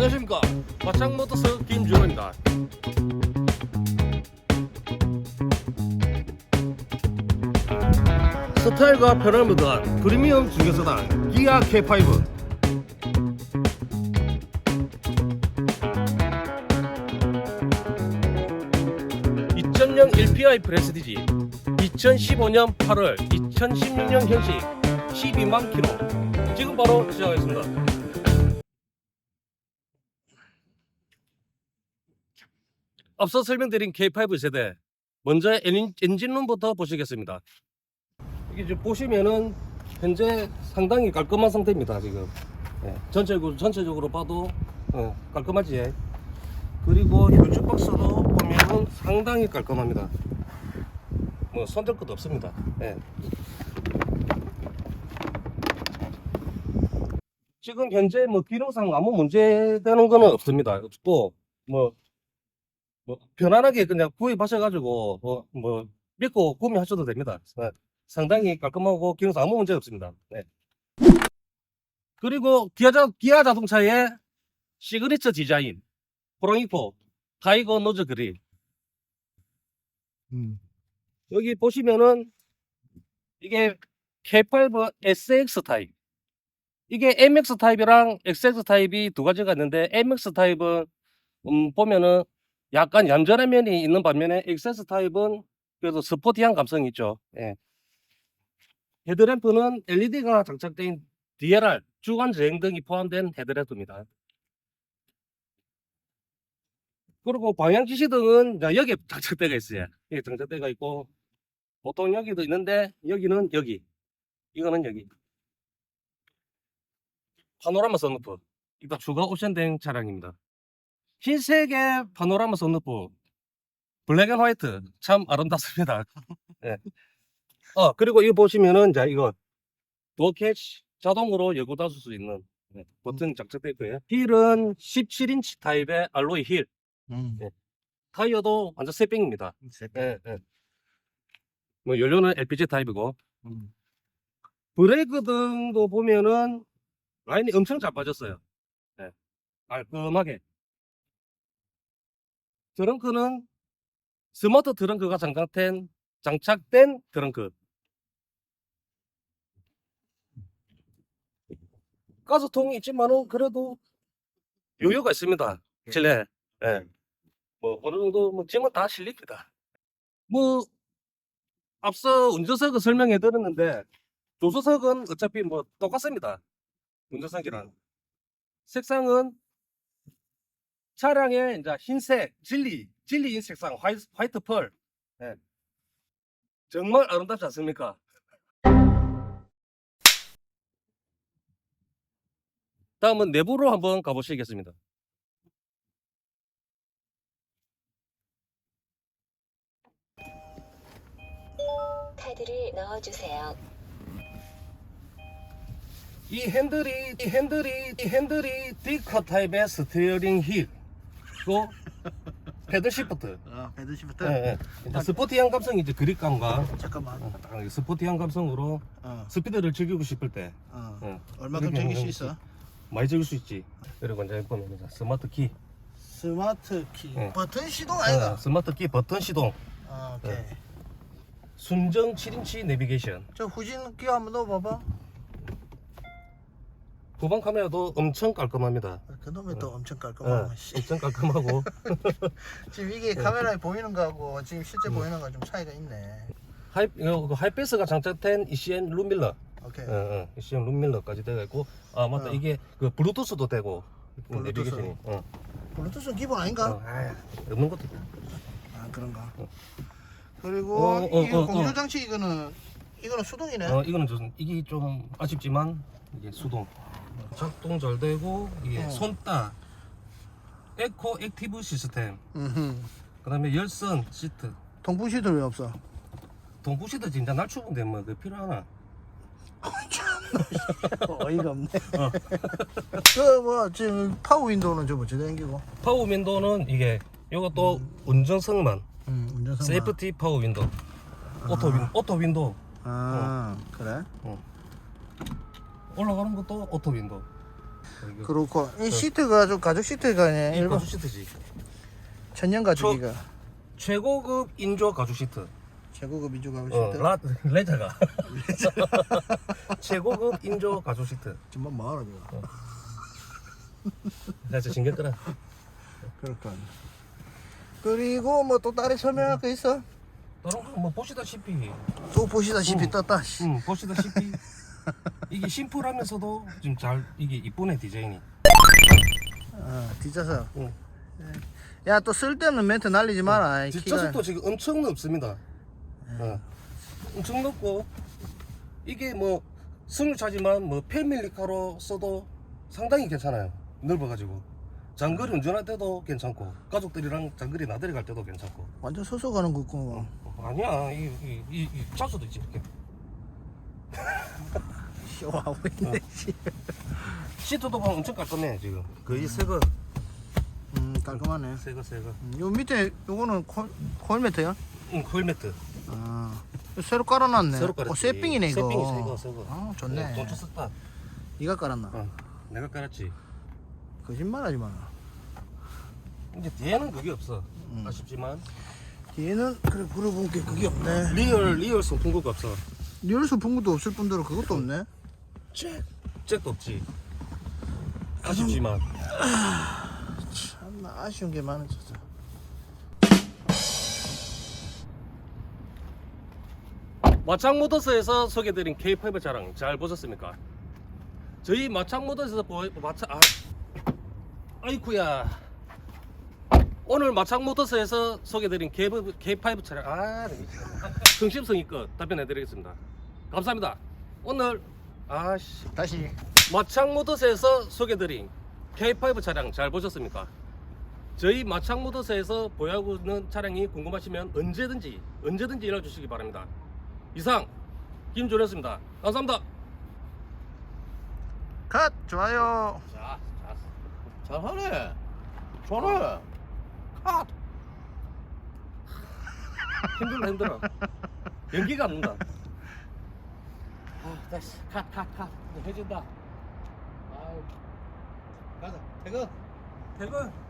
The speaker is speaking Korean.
안녕하십니까. 마창모터스 김준호입니다. 스타일과 편함을 더한 프리미엄 중개서당 기아 K5 2000년 LPI 프레스티지 2015년 8월 2016년 현식 12만 킬로. 지금 바로 시작하겠습니다 앞서 설명드린 K5 세대 먼저 엔- 엔진룸부터 보시겠습니다. 이게 지금 보시면은 현재 상당히 깔끔한 상태입니다 지금. 예, 전체적으로 전체적으로 봐도 어, 깔끔하지. 그리고 휴즈 박스도 보면은 상당히 깔끔합니다. 뭐 손댈 것도 없습니다. 예. 지금 현재 뭐 기능상 아무 문제 되는 거는 없습니다. 없고 뭐 뭐 편안하게 그냥 구입하셔가지고 뭐, 뭐 믿고 구매하셔도 됩니다. 네. 상당히 깔끔하고 기능상 아무 문제 없습니다. 네. 그리고 기아, 자, 기아 자동차의 시그니처 디자인 프로이포 타이거 노즈 그릴 음. 여기 보시면은 이게 K5 SX 타입 이게 MX 타입이랑 XX 타입이 두 가지가 있는데 MX 타입은 음, 보면은 약간 얌전한 면이 있는 반면에 XS 타입은 그래도 스포티한 감성이 있죠. 예. 헤드램프는 LED가 장착된 DLR 주간 저행 등이 포함된 헤드램프입니다. 그리고 방향 지시등은 여기에 장착대가 있어요. 여기 장착대가 있고 보통 여기도 있는데 여기는 여기 이거는 여기 파노라마 선루프 이거 추가 옵션된 차량입니다. 흰색의 파노라마 선루프 블랙 앤 화이트 참 아름답습니다. 예. 어 그리고 이거 보시면은 자 이거 도어 캐치 자동으로 열고 닫을 수 있는 네, 버튼 장착되어 있고요. 힐은 17인치 타입의 알로이 힐 음. 네. 타이어도 완전 새빙입니다. 색깔. 예, 예. 뭐 연료는 LPG 타입이고 음. 브레이크 등도 보면은 라인이 엄청 잘 빠졌어요. 예. 깔끔하게. 트렁크는 스마트 트렁크가 장착된 장착된 트렁크. 가스통이 있지만은 그래도 여유가 있습니다. 실내. 예. 뭐 어느 정도 뭐 짐은 다 실립니다. 뭐 앞서 운전석을 설명해 드렸는데 조수석은 어차피 뭐 똑같습니다. 운전석이랑 색상은 차량의 이제 흰색 진리 진리인 색상 화이트, 화이트 펄 예. 정말 아름답지 않습니까? 다음은 내부로 한번 가보시겠습니다. 카드를 넣어주세요. 이 핸들이 이 핸들이 이 핸들이 D컷 타입의 스티어링 휠 또 패들 시프트 아, 패드 시프트. 예, 예. 이제 스포티한 감성이 이제 그립감과 잠깐만. 어, 딱 스포티한 감성으로 어. 스피드를 즐기고 싶을 때 어. 어, 얼마큼 이렇게 즐길 수 있어? 많이 즐길 수 있지 그리고 이제 보면 이제 스마트 키 스마트 키. 어. 버튼 시동 어, 아이가? 스마트 키 버튼 시동 아, 오케이. 네. 순정 7인치 내비게이션 저 후진 키 한번 넣어봐봐. 후방 카메라도 엄청 깔끔합니다 그놈이 또 엄청 어, 깔끔하고. 씨. 엄청 깔끔하고 지금 이게 카메라에 보이는 거하고 지금 실제 음. 보이는 거 좀 차이가 있네. 하이, 이거 그 하이패스가 장착된 ECN 룸밀러 오케이. 어, 어, ECM 룸밀러까지 되어 있고 아 맞다 어. 이게 그 블루투스도 되고 블루투스. 내비게이션이 어, 블루투스는 기본 아닌가? 어, 아, 없는 것도 있다. 아, 그런가. 어. 그리고 어, 어, 이게 어, 어. 공조 장치 이거는 이거는 수동이네. 어, 이거는 좀 이게 좀 아쉽지만 이게 수동 작동 잘 되고 이게 어. 손따 에코 액티브 시스템 음흠. 그다음에 열선 시트 통풍 시트 왜 없어? 동부 시트 진짜 날 추운데 뭐 그 필요하나 어이가 없네. 어. 그뭐 지금 파워 윈도우는 저 어찌 당기고? 파워 윈도우는 이게 이것도 운전석만 음, 운전석. 세이프티 파워 윈도우 오토 윈 오토 윈도우 아 그래? 올라가는 것도 오토 윈도우 이거 그렇고 이 시트가 좀 가죽 시트가 이 일본 가죽 시트지. 천연 가죽이가 최고급 인조 가죽 시트. 최고급 민주 가죽 어, 시트 라 레자가. 최고급 인조 가죽 시트. 정말 뭐하라 내가 나 진짜 신경 끄라. 그럴까 그리고 뭐 또 다른 설명할 거 있어? 다른 거뭐 보시다시피, 또 보시다시피 응. 떴다 씨. 음 보시다시피 이게 심플하면서도 좀잘 이게 이쁘네 디자인이. 어, 뒷좌석 응. 야 또 쓸데없는 멘트 날리지 마라 이 키가- 뒷좌석도 지금 엄청 넓습니다. 어. 엄청 넓고 이게 뭐 승용차지만 뭐 패밀리카로 써도 상당히 괜찮아요. 넓어가지고 장거리 운전할 때도 괜찮고 가족들이랑 장거리 나들이 갈 때도 괜찮고. 완전 서서 가는 거 있고 어, 아니야 이이이 자수도 있지 이렇게. 쇼하고 있네 씨. 시트도 보면 엄청 깔끔해 지금. 거의 새거 음 깔끔하네 새거 새거. 음, 요 밑에 요거는 코, 코일 매트야? 응 코일 매트. 아 새로 깔아놨네 새로 깔았지. 어, 새삥이네 이거 새삥이 새거 새거. 아 좋네 돈 썼다. 네가 깔았나? 어, 내가 깔았지. 거짓말하지 마 이제 뒤에는 그게 없어. 음. 아쉽지만 얘는 그래 물어본 게 그게 없네 리얼 리얼 송풍구가 없어. 리얼스 풍구도 없을 뿐더러 그것도 없네 잭 잭도 없지. 아쉽지만 참나 아쉬운 게 많아 진짜 마창 모터스에서 소개드린 K5 차량 잘 보셨습니까? 저희 마창 모터스에서 보 마창 아 아이쿠야 오늘 마창 모터스에서 소개드린 K5, K5 차량 아 흥심성이 끝 답변해드리겠습니다. 감사합니다. 오늘 아씨 다시 마창 모터스에서 소개드린 K5 차량 잘 보셨습니까? 저희 마창 모터스에서 보유하고 있는 차량이 궁금하시면 언제든지 언제든지 연락 주시기 바랍니다. 이상 김준현습니다. 감사합니다. 컷 좋아요 자, 자, 잘하네 잘해 컷. 힘들어 힘들어. 연기가 안 난다. 아, 다시 컷. 해준다. 아유, 가자 퇴근 퇴근.